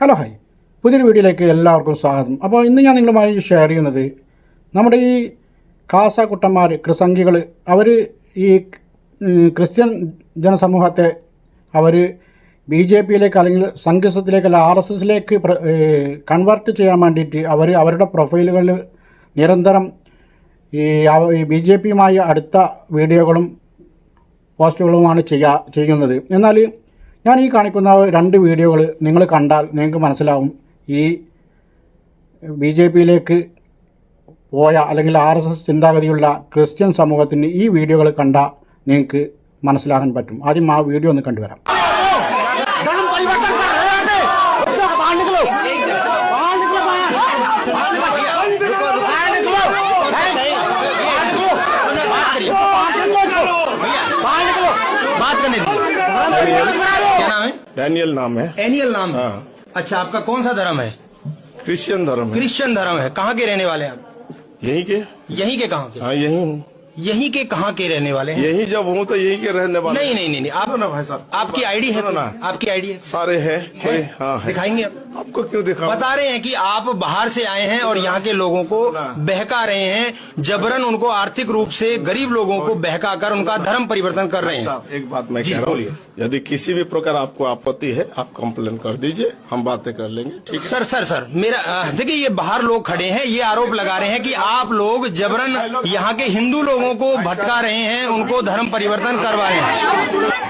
Hello hi. പുതിയൊരു വീഡിയോയിലേക്ക് എല്ലാവർക്കും സ്വാഗതം. അപ്പോൾ ഇന്ന് ഞാൻ നിങ്ങളുമായി ഷെയർ ചെയ്യുന്നത് നമ്മുടെ ഈ കാസക്കുട്ടന്മാർ ക്രിസംഖികൾ അവർ ഈ ക്രിസ്ത്യൻ ജനസമൂഹത്തെ അവർ ബി ജെ പിയിലേക്ക് അല്ലെങ്കിൽ സംഘിസത്തിലേക്ക് അല്ല ആർ എസ് എസിലേക്ക് കൺവേർട്ട് ചെയ്യാൻ വേണ്ടിയിട്ട് അവർ അവരുടെ പ്രൊഫൈലുകളിൽ നിരന്തരം ഈ ബി ജെ പിയുമായി അടുത്ത വീഡിയോകളും പോസ്റ്റുകളുമാണ് ചെയ്യുക ചെയ്യുന്നത്. എന്നാൽ ഞാൻ ഈ കാണിക്കുന്ന രണ്ട് വീഡിയോകൾ നിങ്ങൾ കണ്ടാൽ നിങ്ങൾക്ക് മനസ്സിലാവും. ഈ ബി ജെ പിയിലേക്ക് പോയ അല്ലെങ്കിൽ ആർ എസ് എസ് ചിന്താഗതിയുള്ള ക്രിസ്ത്യൻ സമൂഹത്തിന് ഈ വീഡിയോകൾ കണ്ടാൽ നിങ്ങൾക്ക് മനസ്സിലാക്കാൻ പറ്റും. ആദ്യം ആ വീഡിയോ ഒന്ന് കണ്ടുവരാം. दीजिए क्या नाम है? डैनियल नाम है। एनियल नाम। है। हाँ। अच्छा आपका कौन सा धर्म है? क्रिश्चियन धर्म है। क्रिश्चियन धर्म है। कहाँ के रहने वाले हैं आप? यहीं के। यहीं के कहाँ के? हाँ यहीं हूँ। यहीं के कहाँ के रहने वाले हैं? यहीं जब हूँ तो यही के रहने वाले नहीं नहीं नहीं नहीं सुनो ना भाई साहब। आपकी आईडी है सुनो ना। आपकी आईडी है। सारे है? कोई हाँ है। दिखाएँगे आप? आपको क्यों दिखाऊँ बता रहे हैं कि आप बाहर से आए हैं और यहाँ के लोगों को बहका रहे हैं। जबरन उनको आर्थिक रूप से गरीब लोगों को बहका कर उनका धर्म परिवर्तन कर रहे हैं। एक बात मैं कह रहा हूँ। यदि किसी भी प्रकार आपको आपत्ति है आप कंप्लेन कर दीजिए हम बातें कर लेंगे ठीक सर सर सर मेरा देखिए ये बाहर लोग खड़े हैं ये आरोप लगा रहे हैं कि आप लोग जबरन यहाँ के हिंदू लोगों को भटका रहे हैं उनको धर्म परिवर्तन करवा रहे हैं।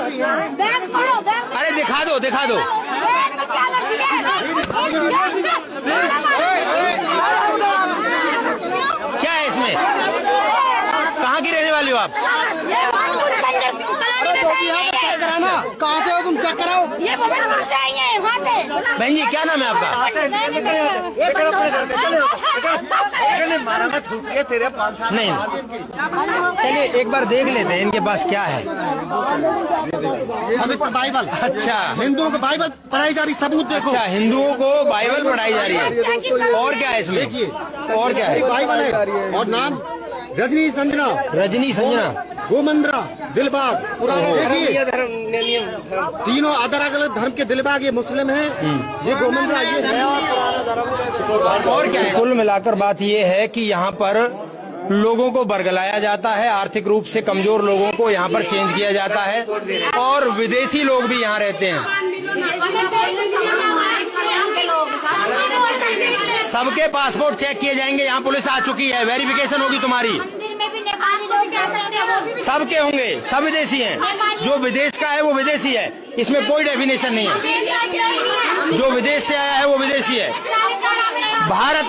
बैग छोड़ो बैग अरे दिखा दो दिखा दो। बैग में क्या है? क्या है इसमें? कहाँ की रहने वाली हो आप? कराना कहाँ से हो तुम? चेक कराओ। ये से आई है वहाँ से। बहन जी क्या नाम है आपका? ये तेरे पास नहीं। चलिए एक बार देख लेते हैं इनके पास क्या है। बाइबल। अच्छा। हिंदुओं को बाइबल पढ़ाई जा रही सबूत देखो। अच्छा हिंदुओं को बाइबल पढ़ाई जा रही है। और क्या है इसमें? और क्या है? बाइबल है। और नाम रजनी संजना। रजनी संजना। गोमंद्रा दिलबाग। देखिए तीनों अलग अलग धर्म के दिलबाग ये मुस्लिम है। ये गोमंद्रा ये और क्या है? कुल मिलाकर बात ये है कि यहाँ पर लोगों को बरगलाया जाता है, आर्थिक रूप से कमज़ोर लोगों को यहाँ पर चेंज किया जाता है और विदेशी लोग भी यहाँ रहते हैं। सबके पासपोर्ट चेक किए जाएँगे, यहाँ पुलिस आ चुकी है वेरिफिकेशन होगी तुम्हारी। सबके होंगे, सब विदेशी हैं। जो विदेश का है, वो विदेशी है। इसमें कोई डेफिनेशन नहीं है। जो विदेश से आया है, वो विदेशी है। भारत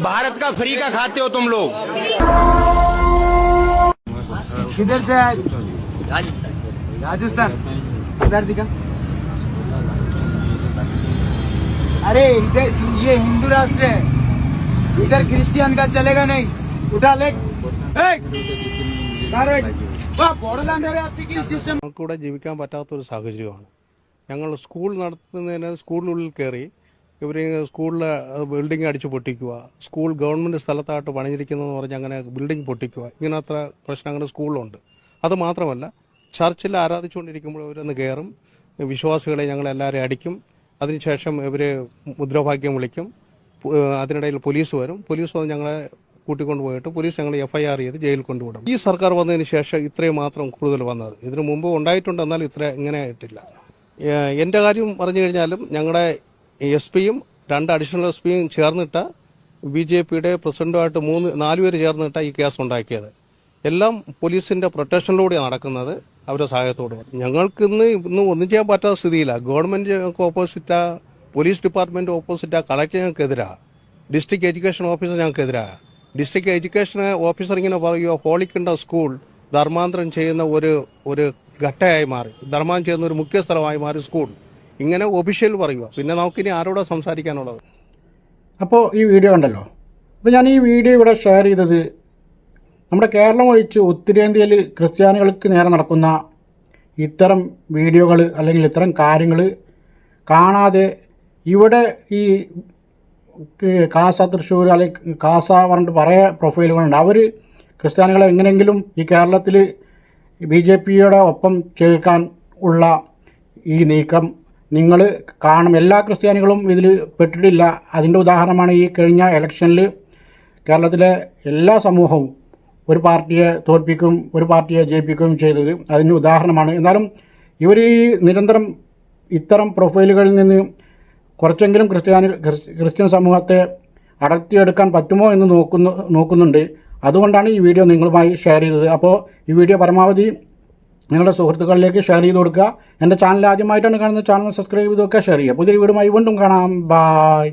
भारत का फ्री का खाते हो तुम लोग किधर से आए राजस्थान इधर दिखा अरे इधर ये हिंदू राष्ट्र है इधर क्रिश्चियन का चलेगा नहीं उठा ले നമുക്കിവിടെ ജീവിക്കാൻ പറ്റാത്തൊരു സാഹചര്യമാണ് ഞങ്ങൾ സ്കൂൾ നടത്തുന്നതിന് സ്കൂളിനുള്ളിൽ കയറി ഇവർ സ്കൂളിൽ ബിൽഡിംഗ് അടിച്ച് പൊട്ടിക്കുക സ്കൂൾ ഗവൺമെന്റ് സ്ഥലത്തായിട്ട് പണിഞ്ഞിരിക്കുന്നതെന്ന് പറഞ്ഞ് അങ്ങനെ ബിൽഡിംഗ് പൊട്ടിക്കുക ഇങ്ങനത്തെ പ്രശ്നങ്ങൾ സ്കൂളിലുണ്ട്. അത് മാത്രമല്ല ചർച്ചിൽ ആരാധിച്ചുകൊണ്ടിരിക്കുമ്പോൾ ഇവരൊന്ന് കയറും വിശ്വാസികളെ ഞങ്ങളെല്ലാവരെയും അടിക്കും. അതിനുശേഷം ഇവർ മുദ്രാവാക്യം വിളിക്കും. അതിനിടയിൽ പോലീസ് വരും. പോലീസ് വന്ന് ഞങ്ങളെ കൂട്ടിക്കൊണ്ടു പോയിട്ട് പോലീസ് ഞങ്ങൾ എഫ് ഐ ആർ ചെയ്ത് ജയിലിൽ കൊണ്ടുവിടും. ഈ സർക്കാർ വന്നതിന് ശേഷം ഇത്രയും മാത്രം കൂടുതൽ വന്നത്. ഇതിനു മുമ്പ് ഉണ്ടായിട്ടുണ്ട് എന്നാൽ ഇത്ര ഇങ്ങനെ ആയിട്ടില്ല. എന്റെ കാര്യം പറഞ്ഞു കഴിഞ്ഞാലും ഞങ്ങളുടെ എസ് പിയും രണ്ട് അഡീഷണൽ എസ് പിയും ചേർന്നിട്ട് ബി ജെ പിയുടെ പ്രസിഡന്റുമായിട്ട് മൂന്ന് നാലുപേര് ചേർന്നിട്ട ഈ കേസ് ഉണ്ടാക്കിയത്. എല്ലാം പോലീസിന്റെ പ്രൊട്ടക്ഷനിലൂടെയാണ് നടക്കുന്നത്. അവരുടെ സഹായത്തോടെ ഞങ്ങൾക്ക് ഇന്ന് ഇന്ന് ഒന്നും ചെയ്യാൻ പറ്റാത്ത സ്ഥിതിയില്ല. ഗവൺമെന്റ് ഓപ്പോസിറ്റാ പോലീസ് ഡിപ്പാർട്ട്മെന്റ് ഓപ്പോസിറ്റാ കളക്ടർ ഞങ്ങൾക്കെതിരാ. ഡിസ്ട്രിക്ട് എഡ്യൂക്കേഷൻ ഓഫീസർ ഞങ്ങൾക്കെതിരാ. ഡിസ്ട്രിക്ട് എഡ്യൂക്കേഷൻ ഓഫീസർ ഇങ്ങനെ പറയുക ഹോളിക്കണ്ട സ്കൂൾ ധർമാന്തരം ചെയ്യുന്ന ഒരു ഒരു ഘട്ടയായി മാറി. ധർമാന്തരം ചെയ്യുന്ന ഒരു മുഖ്യ സ്ഥലമായി മാറി സ്കൂൾ. ഇങ്ങനെ ഒഫീഷ്യൽ പറയുക പിന്നെ നമുക്കിനി ആരോടാ സംസാരിക്കാനുള്ളത്? അപ്പോൾ ഈ വീഡിയോ ഉണ്ടല്ലോ അപ്പോൾ ഞാൻ ഈ വീഡിയോ ഇവിടെ ഷെയർ ചെയ്തത് നമ്മുടെ കേരളം ഒഴിച്ച് ഉത്തരേന്ത്യയിൽ ക്രിസ്ത്യാനികൾക്ക് നേരെ നടക്കുന്ന ഇത്തരം വീഡിയോകൾ അല്ലെങ്കിൽ ഇത്തരം കാര്യങ്ങൾ കാണാതെ ഇവിടെ ഈ കാസ തൃശ്ശൂർ അല്ലെങ്കിൽ കാസ പറഞ്ഞിട്ട് പറയ പ്രൊഫൈലുകളുണ്ട്. അവർ ക്രിസ്ത്യാനികളെ എങ്ങനെയെങ്കിലും ഈ കേരളത്തിൽ ബി ജെ പിയുടെ ഒപ്പം ചേർക്കാൻ ഉള്ള ഈ നീക്കം നിങ്ങൾ കാണും. എല്ലാ ക്രിസ്ത്യാനികളും ഇതിൽ പെട്ടിട്ടില്ല. അതിന്റെ ഉദാഹരണമാണ് ഈ കഴിഞ്ഞ ഇലക്ഷനിൽ കേരളത്തിലെ എല്ലാ സമൂഹവും ഒരു പാർട്ടിയെ തോൽപ്പിക്കും ഒരു പാർട്ടിയെ ജയിപ്പിക്കുകയും ചെയ്തത്. അതിന് ഉദാഹരണമാണ്. എന്നാലും ഇവർ ഈ നിരന്തരം ഇത്തരം പ്രൊഫൈലുകളിൽ നിന്ന് കുറച്ചെങ്കിലും ക്രിസ്ത്യാനി ക്രിസ്ത്യൻ സമൂഹത്തെ അടർത്തിയെടുക്കാൻ പറ്റുമോ എന്ന് നോക്കുന്നു നോക്കുന്നുണ്ട്. അതുകൊണ്ടാണ് ഈ വീഡിയോ നിങ്ങളുമായി ഷെയർ ചെയ്തത്. അപ്പോൾ ഈ വീഡിയോ പരമാവധി നിങ്ങളുടെ സുഹൃത്തുക്കളിലേക്ക് ഷെയർ ചെയ്ത് കൊടുക്കുക. എന്റെ ചാനൽ ആദ്യമായിട്ടാണ് കാണുന്നത് ചാനൽ സബ്സ്ക്രൈബ് ചെയ്ത് വെക്കുക ഷെയർ ചെയ്യുക. പുതിയൊരു വീടുമായി വീണ്ടും കാണാം. ബായ്